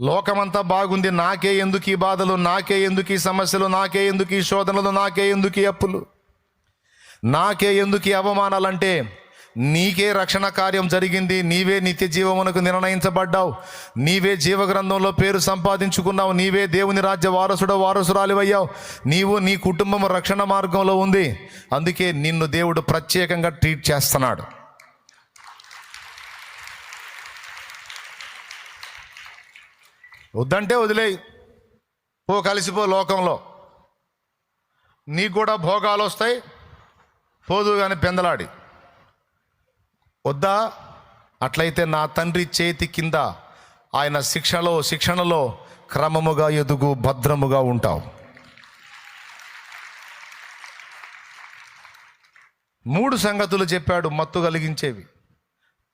లోకమంతా బాగుంది నాకే ఎందుకు ఈ బాధలు నాకే ఎందుకు ఈ సమస్యలు నాకే ఎందుకు ఈ శోధనలు నాకే ఎందుకు ఈ అప్పులు? నాకే ఎందుకు ఈ అవమానాలంటే నీకే రక్షణ కార్యం జరిగింది నీవే నిత్య జీవమునకు నిర్ణయించబడ్డావు నీవే జీవగ్రంథంలో పేరు సంపాదించుకున్నావు నీవే దేవుని రాజ్య వారసుడు వారసురాలివయ్యావు నీవు నీ కుటుంబం రక్షణ మార్గంలో ఉంది అందుకే నిన్ను దేవుడు ప్రత్యేకంగా ట్రీట్ చేస్తున్నాడు. వద్దంటే వదిలేయి. పో కలిసిపో లోకంలో. నీకు కూడా భోగాలు వస్తాయి. పోదు కానీ పెందలాడి. వద్దా? అట్లయితే నా తండ్రి చేతి కింద ఆయన శిక్షలో శిక్షణలో క్రమముగా ఎదుగు భద్రముగా ఉంటావు. మూడు సంగతులు చెప్పాడు మత్తు కలిగించేవి.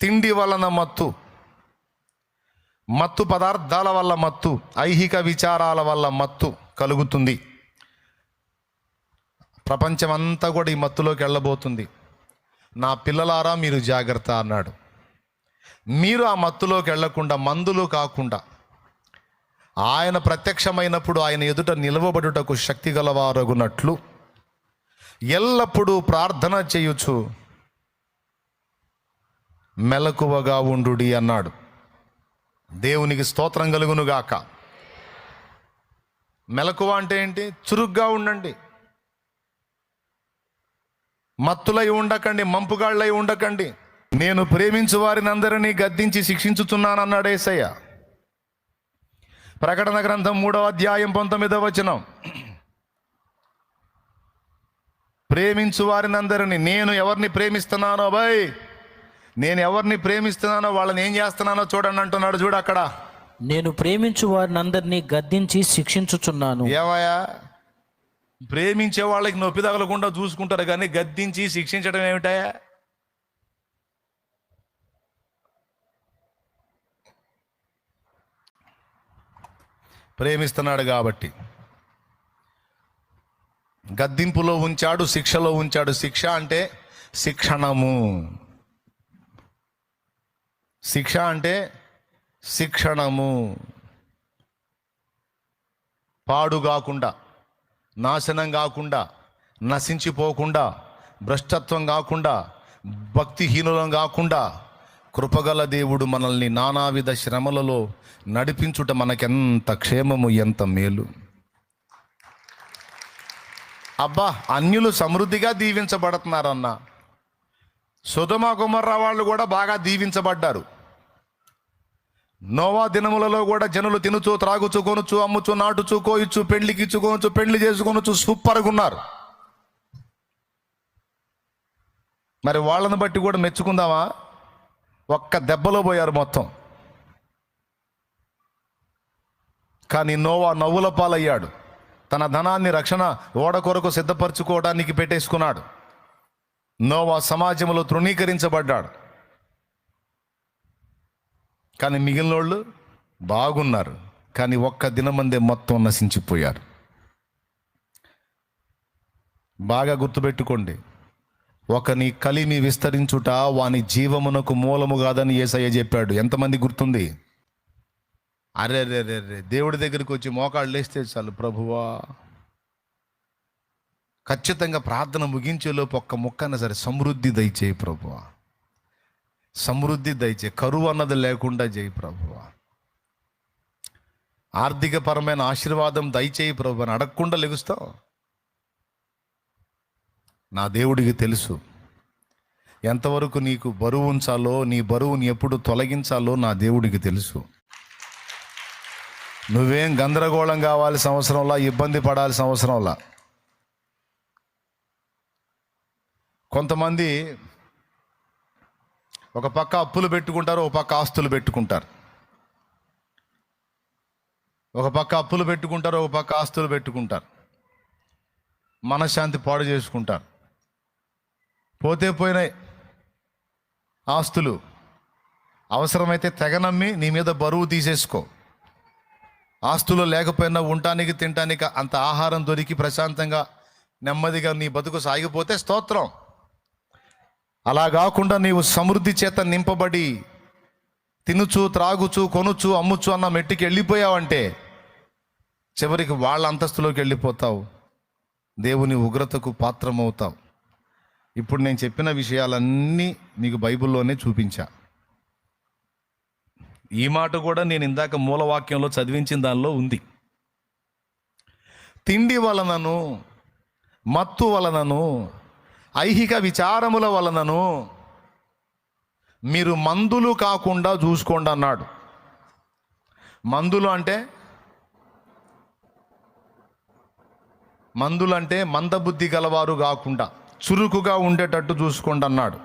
తిండి వలన మత్తు. మత్తు పదార్థాల వల్ల మత్తు ఐహిక విచారాల వల్ల మత్తు కలుగుతుంది. ప్రపంచమంతా కూడా ఈ మత్తులోకి వెళ్ళబోతుంది. నా పిల్లలారా మీరు జాగ్రత్త అన్నాడు. మీరు ఆ మత్తులోకి వెళ్ళకుండా మందులు కాకుండా ఆయన ప్రత్యక్షమైనప్పుడు ఆయన ఎదుట నిలవబడుటకు శక్తి గలవారగునట్లు ఎల్లప్పుడూ ప్రార్థన చేయుచు మెలకువగా ఉండుడి అన్నాడు. దేవునికి స్తోత్రం కలుగునుగాక. మెలకువ అంటే ఏంటి? చురుగ్గా ఉండండి. మత్తులై ఉండకండి మంపుగాళ్ళై ఉండకండి. నేను ప్రేమించు వారిని అందరినీ గద్దించి శిక్షించుతున్నానన్నాడు ఏసయ్య. ప్రకటన గ్రంథం మూడవ అధ్యాయం పంతొమ్మిదవ వచనం. ప్రేమించు వారిని అందరినీ నేను ఎవరిని ప్రేమిస్తున్నానో బై? నేను ఎవరిని ప్రేమిస్తున్నానో వాళ్ళని ఏం చేస్తున్నానో చూడండి అంటున్నాడు చూడు అక్కడ. నేను ప్రేమించు వారిని అందరినీ గద్దించి శిక్షించుచున్నాను. ఏమయ్యా? ప్రేమించే వాళ్ళకి నొప్పి తగలకుండా చూసుకుంటారు కానీ గద్దించి శిక్షించడం ఏమిటాయా ప్రేమిస్తున్నాడు కాబట్టి. గద్దింపులో ఉంచాడు శిక్షలో ఉంచాడు. శిక్ష అంటే శిక్షణము. శిక్ష అంటే శిక్షణము. పాడు కాకుండా నాశనం కాకుండా నశించిపోకుండా భ్రష్టత్వం కాకుండా భక్తిహీనులం కాకుండా కృపగల దేవుడు మనల్ని నానావిధ శ్రమలలో నడిపించుట మనకెంత క్షేమము ఎంత మేలు. అబ్బా అన్యులు సమృద్ధిగా దీవించబడుతున్నారన్నా సుధమ కుమర్రా వాళ్ళు కూడా బాగా దీవించబడ్డారు. నోవా దినములలో కూడా జనులు తినుచు త్రాగుచు కొనుచు అమ్ముచు నాటుచు కోయిచు పెళ్ళికి ఇచ్చుకోవచ్చు పెళ్ళి చేసుకొనొచ్చు సూపర్గా ఉన్నారు. మరి వాళ్ళని బట్టి కూడా మెచ్చుకుందామా? ఒక్క దెబ్బలో పోయారు మొత్తం. కానీ నోవా నవ్వుల పాలయ్యాడు. తన ధనాన్ని రక్షణ ఓడ కొరకు సిద్ధపరచుకోవడానికి పెట్టేసుకున్నాడు. నోవా సమాజంలో తృణీకరించబడ్డాడు. కానీ మిగిలిన వాళ్ళు బాగున్నారు. కానీ ఒక్క దినమందే మొత్తం నశించిపోయారు. బాగా గుర్తుపెట్టుకోండి. ఒకని కలిమి విస్తరించుట వాని జీవమునకు మూలము కాదని ఏసయ్య చెప్పాడు. ఎంతమంది గుర్తుంది? అరే రే రే రే దేవుడి దగ్గరికి వచ్చి మోకాళ్ళు లేస్తే చాలు ప్రభువా. ఖచ్చితంగా ప్రార్థన ముగించేలోపు ఒక్క ముక్కన సరే సమృద్ధి దయచేయి ప్రభువ. సమృద్ధి దయచే కరువు అన్నది లేకుండా చేయి ప్రభువ. ఆర్థికపరమైన ఆశీర్వాదం దయచేయి ప్రభు అని అడగకుండా లెగుస్తావు. నా దేవుడికి తెలుసు. ఎంతవరకు నీకు బరువు ఉంచాలో నీ బరువుని ఎప్పుడు తొలగించాలో నా దేవుడికి తెలుసు. నువ్వేం గందరగోళం కావాల్సిన అవసరంలా ఇబ్బంది పడాల్సిన అవసరంలా. కొంతమంది ఒక పక్క అప్పులు పెట్టుకుంటారు ఒక పక్క ఆస్తులు పెట్టుకుంటారు. ఒక పక్క అప్పులు పెట్టుకుంటారు ఒక పక్క ఆస్తులు పెట్టుకుంటారు. మనశ్శాంతి పాడు చేసుకుంటారు. పోతే పోయినాయి ఆస్తులు. అవసరమైతే తెగ నమ్మి నీ మీద బరువు తీసేసుకో. ఆస్తులు లేకపోయినా ఉండటానికి తినటానికి అంత ఆహారం దొరికి ప్రశాంతంగా నెమ్మదిగా నీ బతుకు సాగిపోతే స్తోత్రం. అలా కాకుండా నీవు సమృద్ధి చేత నింపబడి తినుచు త్రాగుచు కొనుచు అమ్ముచు అన్న మెట్టికి వెళ్ళిపోయావంటే చివరికి వాళ్ళ అంతస్తులోకి వెళ్ళిపోతావు. దేవుని ఉగ్రతకు పాత్రమవుతావు. ఇప్పుడు నేను చెప్పిన విషయాలన్నీ నీకు బైబిల్లోనే చూపించా. ఈ మాట కూడా నేను ఇందాక మూలవాక్యంలో చదివించిన దానిలో ఉంది. తిండి వలనను మత్తు వలనను ఐహిక విచారముల వలనను మీరు మందులు కాకుండా చూసుకోండి అన్నాడు. మందులు అంటే? మందులు అంటే మందబుద్ధి గలవారు కాకుండా చురుకుగా ఉండేటట్టు చూసుకోండి అన్నాడు.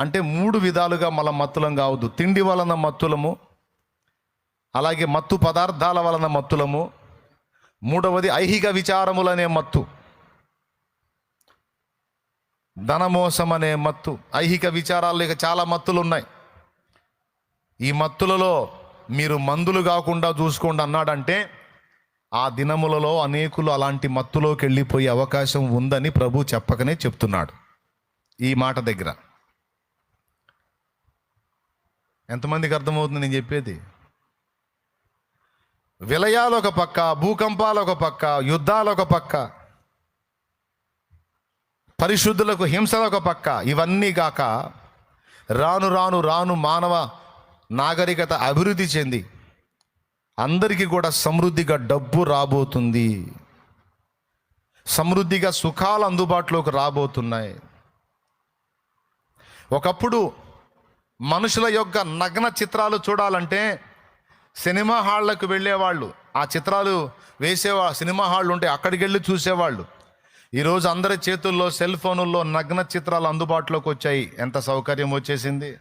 అంటే మూడు విధాలుగా మన మత్తులం కావద్దు. తిండి వలన మత్తులము అలాగే మత్తు పదార్థాల వలన మత్తులము మూడవది ఐహిక విచారములనే మత్తు. ధనమోసం అనే మత్తు ఐహిక విచారాలు ఇక చాలా మత్తులు ఉన్నాయి ఈ మత్తులలో మీరు మందులు కాకుండా చూసుకోండి అన్నాడంటే ఆ దినములలో అనేకులు అలాంటి మత్తులోకి వెళ్ళిపోయే అవకాశం ఉందని ప్రభు చెప్పకనే చెప్తున్నాడు. ఈ మాట దగ్గర. ఎంతమందికి అర్థమవుతుంది నేను చెప్పేది? విలయాలు ఒక పక్క భూకంపాలు ఒక పక్క యుద్ధాలు ఒక పక్క పరిశుద్ధులకు హింసలు ఒక పక్క ఇవన్నీ కాక రాను రాను రాను మానవ నాగరికత అభివృద్ధి చెంది అందరికీ కూడా సమృద్ధిగా డబ్బు రాబోతుంది. సమృద్ధిగా సుఖాలు అందుబాటులోకి రాబోతున్నాయి. ఒకప్పుడు మనుషుల యొక్క నగ్న చిత్రాలు చూడాలంటే సినిమా హాళ్ళకు వెళ్ళేవాళ్ళు ఆ చిత్రాలు వేసేవా సినిమా హాళ్ళు ఉంటే అక్కడికి వెళ్ళి చూసేవాళ్ళు. ఈరోజు అందరి చేతుల్లో సెల్ ఫోనుల్లో నగ్న చిత్రాలు అందుబాటులోకి వచ్చాయి. ఎంత సౌకర్యం వచ్చేసింది?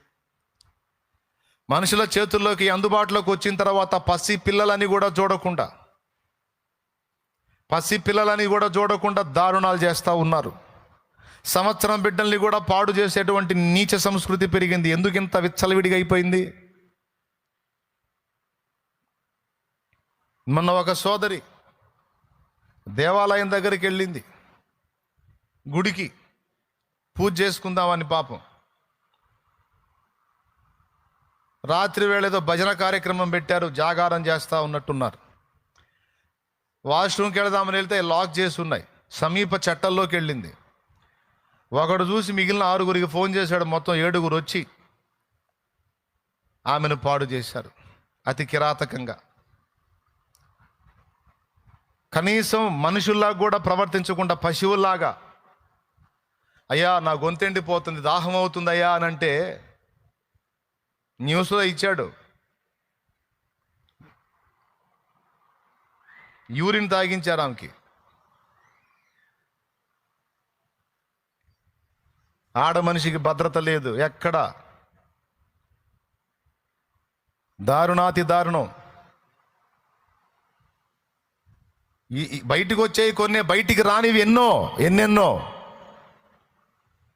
మనుషుల చేతుల్లోకి అందుబాటులోకి వచ్చిన తర్వాత పసి పిల్లలని కూడా చూడకుండా పసి పిల్లలని కూడా చూడకుండా దారుణాలు చేస్తూ ఉన్నారు. సంవత్సరం బిడ్డల్ని కూడా పాడు చేసేటువంటి నీచ సంస్కృతి పెరిగింది. ఎందుకు ఇంత విచ్చలవిడిగా అయిపోయింది? మొన్న ఒక సోదరి దేవాలయం దగ్గరికి వెళ్ళింది. గుడికి పూజ చేసుకుందామని పాపం. రాత్రి వేళ భజన కార్యక్రమం పెట్టారు జాగారం చేస్తూ ఉన్నట్టున్నారు. వాష్రూమ్కి వెళదామని వెళ్తే లాక్ చేసి ఉన్నాయి. సమీప చట్టంలోకి వెళ్ళింది. ఒకడు చూసి మిగిలిన ఆరుగురికి ఫోన్ చేశాడు మొత్తం ఏడుగురు వచ్చి ఆమెను పాడు చేశారు అతి కిరాతకంగా. కనీసం మనుషుల్లా కూడా ప్రవర్తించకుండా పశువుల్లాగా అయ్యా నా గొంతెండిపోతుంది దాహం అవుతుంది అయ్యా అని అంటే న్యూస్లో ఇచ్చాడు. యూరిన్ తాగించారు ఆమెకి. ఆడ మనిషికి భద్రత లేదు ఎక్కడ? దారుణాతి దారుణం. ఈ ఈ బయటికి వచ్చేవి కొన్ని బయటికి రానివి ఎన్నో ఎన్నెన్నో.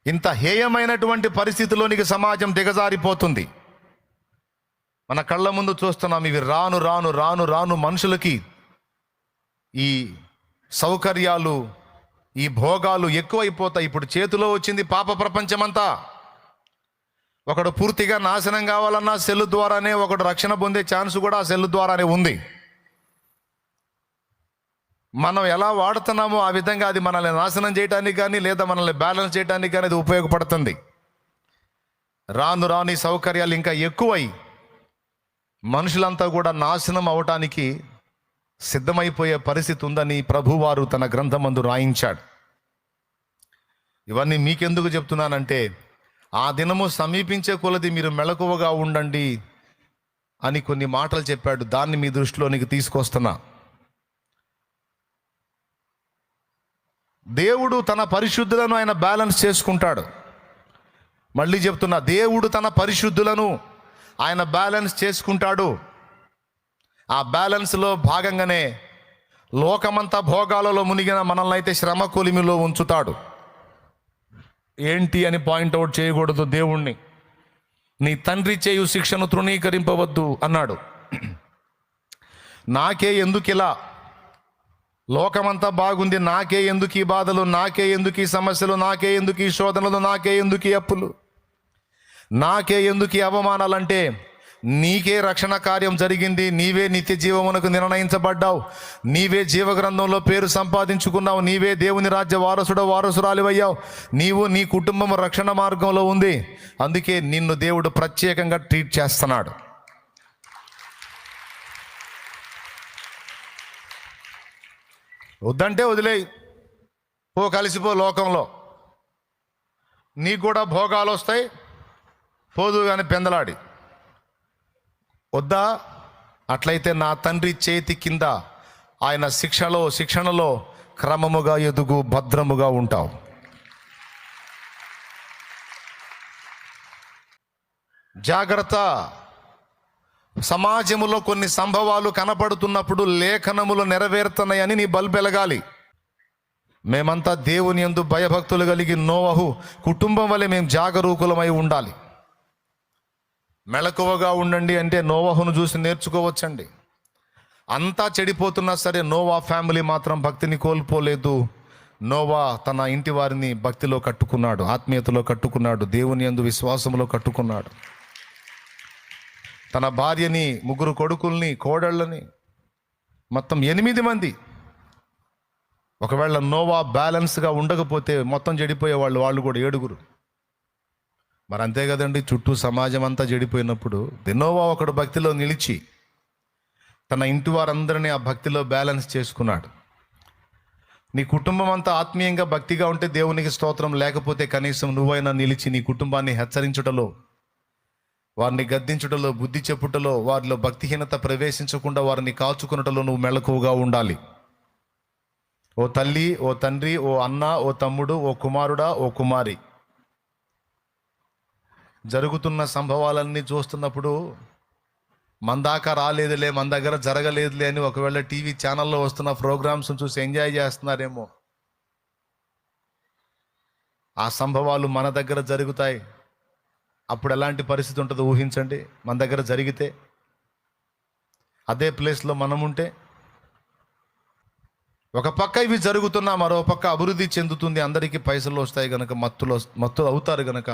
ఇంత హేయమైనటువంటి పరిస్థితిలోనికి సమాజం దిగజారిపోతుంది. మన కళ్ళ ముందు చూస్తున్నాం ఇవి రాను రాను రాను రాను మనుషులకి ఈ సౌకర్యాలు ఈ భోగాలు ఎక్కువైపోతాయి. ఇప్పుడు చేతిలో వచ్చింది పాప ప్రపంచమంతా. ఒకడు పూర్తిగా నాశనం కావాలన్నా సెల్ ద్వారానే ఒకడు రక్షణ పొందే ఛాన్స్ కూడా ఆ సెల్ ద్వారానే ఉంది. మనం ఎలా వాడుతున్నామో ఆ విధంగా అది మనల్ని నాశనం చేయడానికి కానీ లేదా మనల్ని బ్యాలెన్స్ చేయడానికి కానీ అది ఉపయోగపడుతుంది. రాను రాని సౌకర్యాలు ఇంకా ఎక్కువై మనుషులంతా కూడా నాశనం అవటానికి సిద్ధమైపోయే పరిస్థితి ఉందని ప్రభువారు తన గ్రంథమందు రాయించాడు. ఇవన్నీ మీకెందుకు చెప్తున్నానంటే ఆ దినము సమీపించే కొలది మీరు మెలకువగా ఉండండి అని కొన్ని మాటలు చెప్పాడు. దాన్ని మీ దృష్టిలోనికి తీసుకొస్తున్నా. దేవుడు తన పరిశుద్ధులను ఆయన బ్యాలెన్స్ చేసుకుంటాడు. మళ్ళీ చెప్తున్నా దేవుడు తన పరిశుద్ధులను ఆయన బ్యాలెన్స్ చేసుకుంటాడు. ఆ బ్యాలెన్స్లో భాగంగానే లోకమంతా భోగాలలో మునిగిన మనల్ని అయితే శ్రమ కొలిమిలో ఉంచుతాడు. ఏంటి అని పాయింట్అవుట్ చేయకూడదు దేవుణ్ణి. నీ తండ్రి చేయు శిక్షను తృణీకరింపవద్దు అన్నాడు. నాకే ఎందుకు ఇలా లోకమంతా బాగుంది నాకే ఎందుకు ఈ బాధలు నాకే ఎందుకు ఈ సమస్యలు నాకే ఎందుకు ఈ శోధనలు నాకే ఎందుకు ఈ అప్పులు? నాకే ఎందుకు ఈ అవమానాలంటే నీకే రక్షణ కార్యం జరిగింది నీవే నిత్య జీవమునకు నిర్ణయించబడ్డావు నీవే జీవగ్రంథంలో పేరు సంపాదించుకున్నావు నీవే దేవుని రాజ్య వారసుడు వారసురాలివయ్యావు నీవు నీ కుటుంబం రక్షణ మార్గంలో ఉంది అందుకే నిన్ను దేవుడు ప్రత్యేకంగా ట్రీట్ చేస్తున్నాడు. వద్దంటే వదిలేయి. పో కలిసిపో లోకంలో. నీకు కూడా భోగాలు వస్తాయి. పోదు కానీ పెందలాడి. వద్దా? అట్లయితే నా తండ్రి చేతి కింద ఆయన శిక్షలో శిక్షణలో క్రమముగా ఎదుగు భద్రముగా ఉంటావు. జాగ్రత్త. సమాజములో కొన్ని సంభవాలు కనపడుతున్నప్పుడు లేఖనములు నెరవేరుతున్నాయని నీ బల్బు వెలగాలి. మేమంతా దేవుని యందు భయభక్తులు కలిగి నోవహు కుటుంబం వలె మేము జాగరూకులమై ఉండాలి. మెలకువగా ఉండండి అంటే నోవహును చూసి నేర్చుకోవచ్చండి. అంతా చెడిపోతున్నా సరే నోవా ఫ్యామిలీ మాత్రం భక్తిని కోల్పోలేదు. నోవా తన ఇంటి వారిని భక్తిలో కట్టుకున్నాడు ఆత్మీయతలో కట్టుకున్నాడు దేవుని యందు విశ్వాసంలో కట్టుకున్నాడు. తన భార్యని ముగ్గురు కొడుకుల్ని కోడళ్ళని మొత్తం ఎనిమిది మంది. ఒకవేళ నోవా బ్యాలెన్స్గా ఉండకపోతే మొత్తం చెడిపోయే వాళ్ళు వాళ్ళు కూడా ఏడుగురు. మరి అంతే కదండి చుట్టూ సమాజం అంతా చెడిపోయినప్పుడు దినోవా ఒకడు భక్తిలో నిలిచి తన ఇంటి వారందరినీ ఆ భక్తిలో బ్యాలెన్స్ చేసుకున్నాడు. నీ కుటుంబం అంతా ఆత్మీయంగా భక్తిగా ఉంటే దేవునికి స్తోత్రం లేకపోతే కనీసం నువ్వైనా నిలిచి నీ కుటుంబాన్ని హెచ్చరించుటలో వారిని గద్దించుటలో బుద్ధి చెప్పుటలో వారిలో భక్తిహీనత ప్రవేశించకుండా వారిని కాచుకున్నటలో నువ్వు మెళకువగా ఉండాలి. ఓ తల్లి ఓ తండ్రి ఓ అన్న ఓ తమ్ముడు ఓ కుమారుడా ఓ కుమారి. జరుగుతున్న సంభవాలన్నీ చూస్తున్నప్పుడు మన దాకా రాలేదులే మన దగ్గర జరగలేదులే అని ఒకవేళ టీవీ ఛానల్లో వస్తున్న ప్రోగ్రామ్స్ చూసి ఎంజాయ్ చేస్తున్నారేమో. ఆ సంభవాలు మన దగ్గర జరుగుతాయి. అప్పుడు ఎలాంటి పరిస్థితి ఉంటుందో ఊహించండి. మన దగ్గర జరిగితే అదే ప్లేస్లో మనం ఉంటే ఒక పక్క ఇవి జరుగుతున్నా మరో పక్క అభివృద్ధి చెందుతుంది అందరికీ పైసలు వస్తాయి కనుక మత్తులో మత్తు అవుతారు కనుక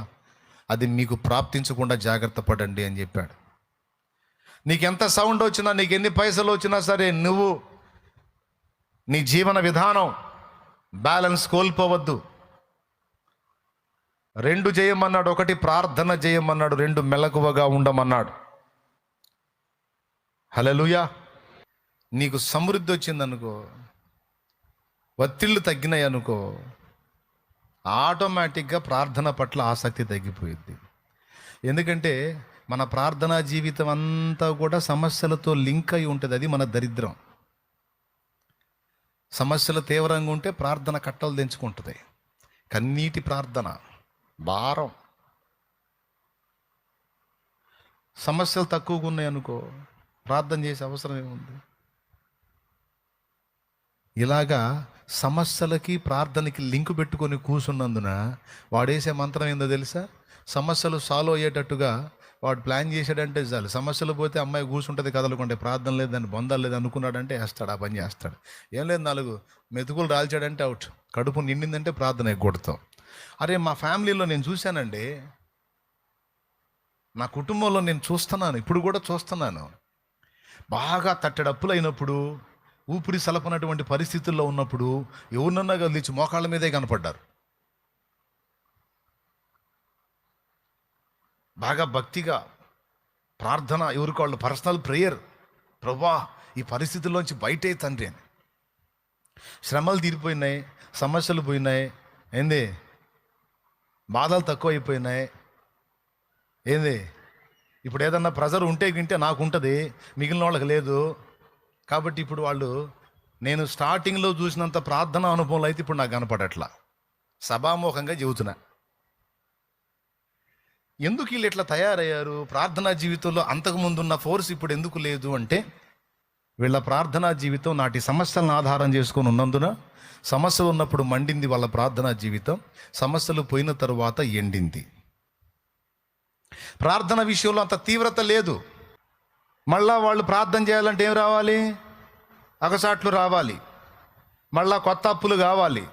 అది మీకు ప్రాప్తించకుండా జాగ్రత్త పడండి అని చెప్పాడు. నీకు ఎంత సౌండ్ వచ్చినా నీకు ఎన్ని పైసలు వచ్చినా సరే నువ్వు నీ జీవన విధానం బ్యాలెన్స్ కోల్పోవద్దు. రెండు చేయమన్నాడు ఒకటి ప్రార్థన చేయమన్నాడు రెండు మెలకువగా ఉండమన్నాడు. హలలుయా నీకు సమృద్ధి వచ్చిందనుకో ఒత్తిళ్ళు తగ్గినాయి అనుకో ఆటోమేటిక్గా ప్రార్థన పట్ల ఆసక్తి తగ్గిపోయింది. ఎందుకంటే మన ప్రార్థనా జీవితం అంతా కూడా సమస్యలతో లింక్ అయి ఉంటుంది అది మన దరిద్రం. సమస్యలు తీవ్రంగా ఉంటే ప్రార్థన కట్టలు తెంచుకుంటుంది. కన్నీటి ప్రార్థన. భారం. సమస్యలు తక్కువగా ఉన్నాయనుకో ప్రార్థన చేసే అవసరం ఏముంది? ఇలాగా సమస్యలకి ప్రార్థనకి లింక్ పెట్టుకొని కూర్చున్నందున వాడేసే మంత్రం ఏందో తెలుసా? సమస్యలు సాల్వ్ అయ్యేటట్టుగా వాడు ప్లాన్ చేశాడంటే చాలు. సమస్యలు పోతే అమ్మాయి కూర్చుంటుంది కదలకుంటే ప్రార్థన లేదు దాన్ని బొందాలు లేదు అనుకున్నాడంటే వేస్తాడు ఆ పని చేస్తాడు. ఏం లేదు నాలుగు మెతుకులు రాల్చాడంటే అవుట్. కడుపు నిండిందంటే ప్రార్థన ఎగ్గొడతాం. అరే మా ఫ్యామిలీలో నేను చూశానండి. నా కుటుంబంలో నేను చూస్తున్నాను ఇప్పుడు కూడా చూస్తున్నాను. బాగా తట్టెడప్పులు అయినప్పుడు ఊపిరి సలపనటువంటి పరిస్థితుల్లో ఉన్నప్పుడు ఎవరినన్నా కదిలించి మోకాళ్ళ మీదే కనపడ్డారు. బాగా భక్తిగా ప్రార్థన ఎవరికి వాళ్ళు పర్సనల్ ప్రేయర్ ప్రభా ఈ పరిస్థితుల్లోంచి బయటే తండ్రి అని. శ్రమలు తీరిపోయినాయి సమస్యలు పోయినాయి ఏంది? బాధలు తక్కువ అయిపోయినాయి ఏంది? ఇప్పుడు ఏదన్నా ప్రెజర్ ఉంటే గింటే నాకు ఉంటుంది మిగిలిన వాళ్ళకి లేదు. కాబట్టి ఇప్పుడు వాళ్ళు నేను స్టార్టింగ్లో చూసినంత ప్రార్థన అనుభవంలో అయితే ఇప్పుడు నాకు కనపడట్లా. సభాముఖంగా చెబుతున్నా. ఎందుకు వీళ్ళు ఇట్లా తయారయ్యారు? ప్రార్థనా జీవితంలో అంతకుముందున్న ఫోర్స్ ఇప్పుడు ఎందుకు లేదు అంటే వీళ్ళ ప్రార్థనా జీవితం నాటి సమస్యలను ఆధారం చేసుకొని ఉన్నందున సమస్యలు ఉన్నప్పుడు మండింది వాళ్ళ ప్రార్థనా జీవితం సమస్యలు పోయిన తరువాత ఎండింది. ప్రార్థన విషయంలో అంత తీవ్రత లేదు. మళ్ళా వాళ్ళు ప్రార్థన చేయాలంటే ఏం రావాలి? అగసాట్లు రావాలి. మళ్ళా కొత్త అప్పులు కావాలి.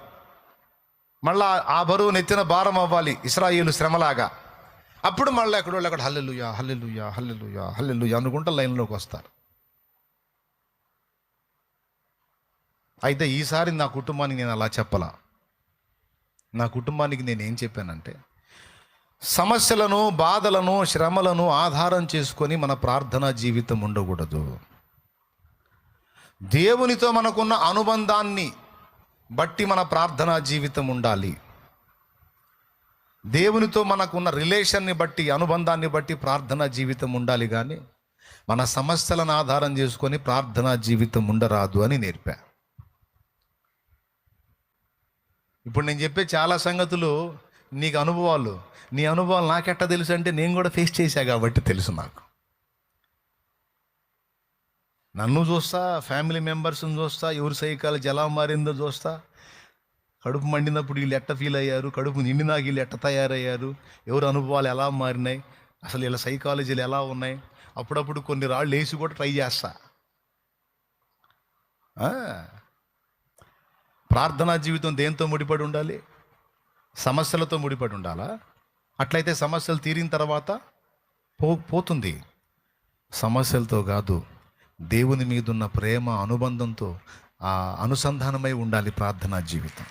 మళ్ళా ఆ బరువు నెత్తిన భారం అవ్వాలి ఇస్రాయేలు శ్రమలాగా. అప్పుడు మళ్ళీ ఎక్కడో అక్కడ హల్లెలుయా హల్లెలుయా హల్లెలుయా హల్లెలుయా అనుకుంటా లైన్లోకి వస్తారు. అయితే ఈసారి నా కుటుంబానికి నేను అలా చెప్పలా. నా కుటుంబానికి నేను ఏం చెప్పానంటే సమస్యలను బాధలను శ్రమలను ఆధారం చేసుకొని మన ప్రార్థనా జీవితం ఉండకూడదు. దేవునితో మనకున్న అనుబంధాన్ని బట్టి మన ప్రార్థనా జీవితం ఉండాలి. దేవునితో మనకున్న రిలేషన్ని బట్టి అనుబంధాన్ని బట్టి ప్రార్థనా జీవితం ఉండాలి కానీ మన సమస్యలను ఆధారం చేసుకొని ప్రార్థనా జీవితం ఉండరాదు అని నేర్పా. ఇప్పుడు నేను చెప్పే చాలా సంగతులు నీకు అనుభవాలు. నీ అనుభవాలు నాకెట్టా తెలుసు అంటే నేను కూడా ఫేస్ చేశా కాబట్టి తెలుసు నాకు. నన్ను చూస్తా ఫ్యామిలీ మెంబర్స్ని చూస్తా ఎవరి సైకాలజీ ఎలా మారిందో చూస్తా. కడుపు మండినప్పుడు వీళ్ళు ఎట్ట ఫీల్ అయ్యారు? కడుపు నిండినాక వీళ్ళు ఎట్ట తయారయ్యారు? ఎవరి అనుభవాలు ఎలా మారినాయి? అసలు వీళ్ళ సైకాలజీలు ఎలా ఉన్నాయి? అప్పుడప్పుడు కొన్ని రాళ్ళు వేసి కూడా ట్రై చేస్తా. ప్రార్థనా జీవితం దేంతో ముడిపడి ఉండాలి? సమస్యలతో ముడిపడి ఉండాలా? అట్లయితే సమస్యలు తీరిన తర్వాత పో పోతుంది. సమస్యలతో కాదు దేవుని మీద ఉన్న ప్రేమ అనుబంధంతో ఆ అనుసంధానమై ఉండాలి ప్రార్థనా జీవితం.